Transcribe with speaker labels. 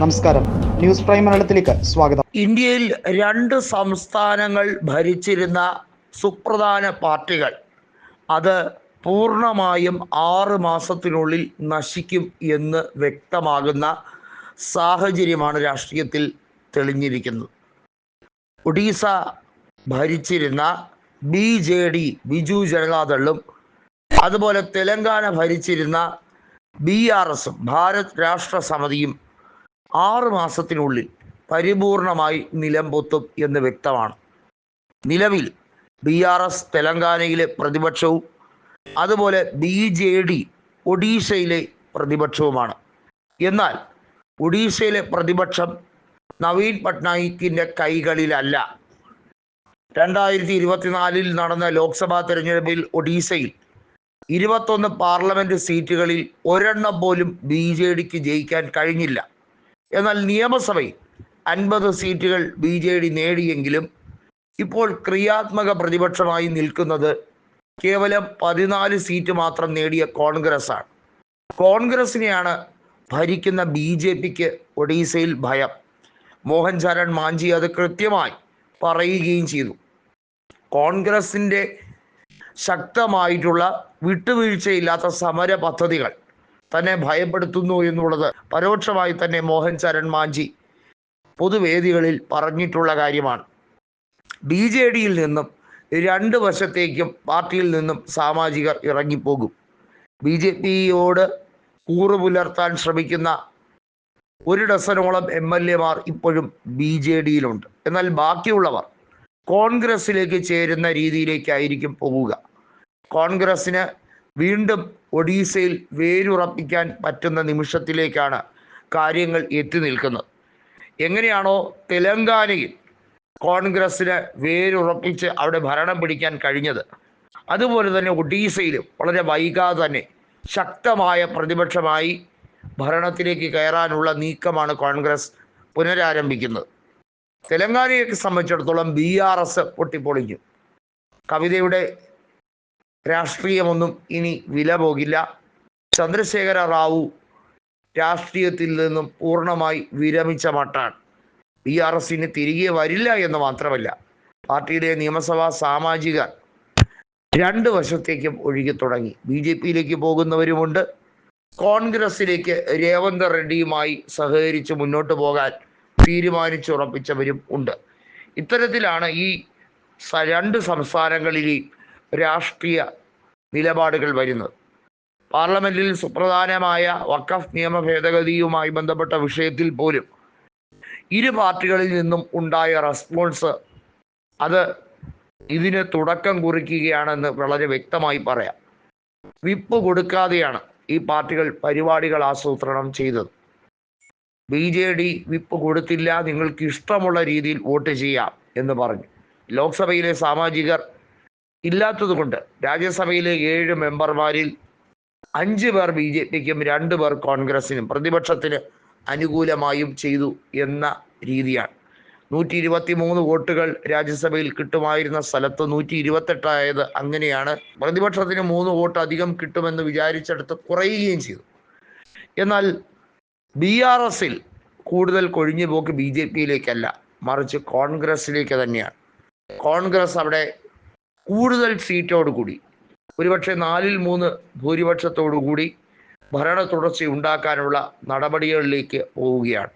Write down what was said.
Speaker 1: നമസ്കാരം. News prime മലയാളത്തിലേക്ക് സ്വാഗതം.
Speaker 2: ഇന്ത്യയിൽ രണ്ട് സംസ്ഥാനങ്ങൾ ഭരിച്ചിരുന്ന സുപ്രധാന പാർട്ടികൾ. അത് പൂർണമായും ആറ് മാസത്തിനുള്ളിൽ നശിക്കും എന്ന് വ്യക്തമാകുന്ന സാഹചര്യമാണ് രാഷ്ട്രീയത്തിൽ തെളിഞ്ഞിരിക്കുന്നത്. ഒഡീസ ഭരിച്ചിരുന്ന ബി ജെ ഡി ബിജു ജനതാദളും അതുപോലെ തെലങ്കാന ഭരിച്ചിരുന്ന ബി ആർ എസും ഭാരത് രാഷ്ട്ര സമിതിയും ആറ് മാസത്തിനുള്ളിൽ പരിപൂർണമായി നിലംപൊത്തും എന്ന് വ്യക്തമാണ്. നിലവിൽ ബി ആർ എസ് തെലങ്കാനയിലെ പ്രതിപക്ഷവും അതുപോലെ ബി ജെ ഡി ഒഡീഷയിലെ പ്രതിപക്ഷവുമാണ്. എന്നാൽ ഒഡീഷയിലെ പ്രതിപക്ഷം നവീൻ പട്നായിക്കിന്റെ കൈകളിലല്ല. രണ്ടായിരത്തി ഇരുപത്തിനാലിൽ നടന്ന ലോക്സഭാ തെരഞ്ഞെടുപ്പിൽ ഒഡീഷയിൽ ഇരുപത്തൊന്ന് പാർലമെന്റ് സീറ്റുകളിൽ ഒരെണ്ണം പോലും ബി ജെ ഡിക്ക് ജയിക്കാൻ കഴിഞ്ഞില്ല. എന്നാൽ നിയമസഭയിൽ അൻപത് സീറ്റുകൾ ബി ജെ ഡി നേടിയെങ്കിലും ഇപ്പോൾ ക്രിയാത്മക പ്രതിപക്ഷമായി നിൽക്കുന്നത് കേവലം പതിനാല് സീറ്റ് മാത്രം നേടിയ കോൺഗ്രസ്സാണ്. കോൺഗ്രസിനെയാണ് ഭരിക്കുന്ന ബി ജെ പിക്ക് ഒഡീസയിൽ ഭയം. മോഹൻ ചരൺ മാഞ്ചി അത് കൃത്യമായി പറയുകയും ചെയ്തു. കോൺഗ്രസിന്റെ ശക്തമായിട്ടുള്ള വിട്ടുവീഴ്ചയില്ലാത്ത സമര പദ്ധതികൾ തന്നെ ഭയപ്പെടുത്തുന്നു എന്നുള്ളത് പരോക്ഷമായി തന്നെ മോഹൻ ചരൺ മാഞ്ചി പൊതുവേദികളിൽ പറഞ്ഞിട്ടുള്ള കാര്യമാണ്. ബി ജെ ഡിയിൽ നിന്നും രണ്ട് വശത്തേക്കും പാർട്ടിയിൽ നിന്നും സാമാജികർ ഇറങ്ങിപ്പോകും. ബി ജെ പിയോട് കൂറു പുലർത്താൻ ശ്രമിക്കുന്ന ഒരു ഡസനോളം എം എൽ എമാർ ഇപ്പോഴും ബി ജെ ഡിയിലുണ്ട്. എന്നാൽ ബാക്കിയുള്ളവർ കോൺഗ്രസിലേക്ക് ചേരുന്ന രീതിയിലേക്കായിരിക്കും പോവുക. കോൺഗ്രസിന് വീണ്ടും ഒഡീസയിൽ വേരുറപ്പിക്കാൻ പറ്റുന്ന നിമിഷത്തിലേക്കാണ് കാര്യങ്ങൾ എത്തി നിൽക്കുന്നത്. എങ്ങനെയാണോ തെലങ്കാനയിൽ കോൺഗ്രസ്സിന് വേരുറപ്പിച്ച് അവിടെ ഭരണം പിടിക്കാൻ കഴിഞ്ഞത്. അതുപോലെ തന്നെ ഒഡീസയിലും വളരെ വൈകാതെ തന്നെ ശക്തമായ പ്രതിപക്ഷമായി ഭരണത്തിലേക്ക് കയറാനുള്ള നീക്കമാണ് കോൺഗ്രസ് പുനരാരംഭിക്കുന്നത്. തെലങ്കാനയെ സംബന്ധിച്ചിടത്തോളം ബി ആർ എസ് പൊട്ടിപ്പൊളിഞ്ഞു. കവിതയുടെ രാഷ്ട്രീയമൊന്നും ഇനി വില പോകില്ല. ചന്ദ്രശേഖര റാവു രാഷ്ട്രീയത്തിൽ നിന്നും പൂർണമായി വിരമിച്ച മട്ടാണ്. ബി ആർ എസിന് തിരികെ വരില്ല എന്ന് മാത്രമല്ല പാർട്ടിയുടെ നിയമസഭാ സാമാജിക രണ്ട് വശത്തേക്കും ഒഴുകി തുടങ്ങി. ബി ജെ പിയിലേക്ക് പോകുന്നവരുമുണ്ട്. കോൺഗ്രസിലേക്ക് രേവന്ത് റെഡ്ഡിയുമായി സഹകരിച്ച് മുന്നോട്ട് പോകാൻ തീരുമാനിച്ചുറപ്പിച്ചവരും ഉണ്ട്. ഇത്തരത്തിലാണ് ഈ രണ്ട് സംസ്ഥാനങ്ങളിലെയും രാഷ്ട്രീയ നിലപാടുകൾ വരുന്നത്. പാർലമെന്റിൽ സുപ്രധാനമായ വക്കഫ് നിയമ ഭേദഗതിയുമായി ബന്ധപ്പെട്ട വിഷയത്തിൽ പോലും ഇരു പാർട്ടികളിൽ നിന്നും ഉണ്ടായ റെസ്പോൺസ് അത് ഇതിന് തുടക്കം കുറിക്കുകയാണെന്ന് വളരെ വ്യക്തമായി പറയാം. വിപ്പ് കൊടുക്കാതെയാണ് ഈ പാർട്ടികൾ പരിപാടികൾ ആസൂത്രണം ചെയ്തത്. ബി ജെ ഡി വിപ്പ് കൊടുത്തില്ല നിങ്ങൾക്ക് ഇഷ്ടമുള്ള രീതിയിൽ വോട്ട് ചെയ്യാം എന്ന് പറഞ്ഞു. ലോക്സഭയിലെ സാമാജികർ ഇല്ലാത്തതുകൊണ്ട് രാജ്യസഭയിലെ ഏഴ് മെമ്പർമാരിൽ അഞ്ച് പേർ ബി ജെ പിക്കും രണ്ട് പേർ കോൺഗ്രസിനും പ്രതിപക്ഷത്തിന് അനുകൂലമായും ചെയ്തു എന്ന രീതിയാണ്. നൂറ്റി ഇരുപത്തി മൂന്ന് വോട്ടുകൾ രാജ്യസഭയിൽ കിട്ടുമായിരുന്ന സ്ഥലത്ത് നൂറ്റി ഇരുപത്തെട്ടായത് അങ്ങനെയാണ്. പ്രതിപക്ഷത്തിന് മൂന്ന് വോട്ട് അധികം കിട്ടുമെന്ന് വിചാരിച്ചെടുത്ത് കുറയുകയും ചെയ്തു. എന്നാൽ ബി ആർ എസിൽ കൂടുതൽ കൊഴിഞ്ഞു പോക്ക് ബി ജെ പിയിലേക്കല്ല മറിച്ച് കോൺഗ്രസിലേക്ക് തന്നെയാണ്. കോൺഗ്രസ് അവിടെ കൂടുതൽ സീറ്റോടുകൂടി ഒരുപക്ഷെ നാലിൽ മൂന്ന് ഭൂരിപക്ഷത്തോടു കൂടി ഭരണ തുടർച്ച ഉണ്ടാക്കാനുള്ള നടപടികളിലേക്ക് പോവുകയാണ്.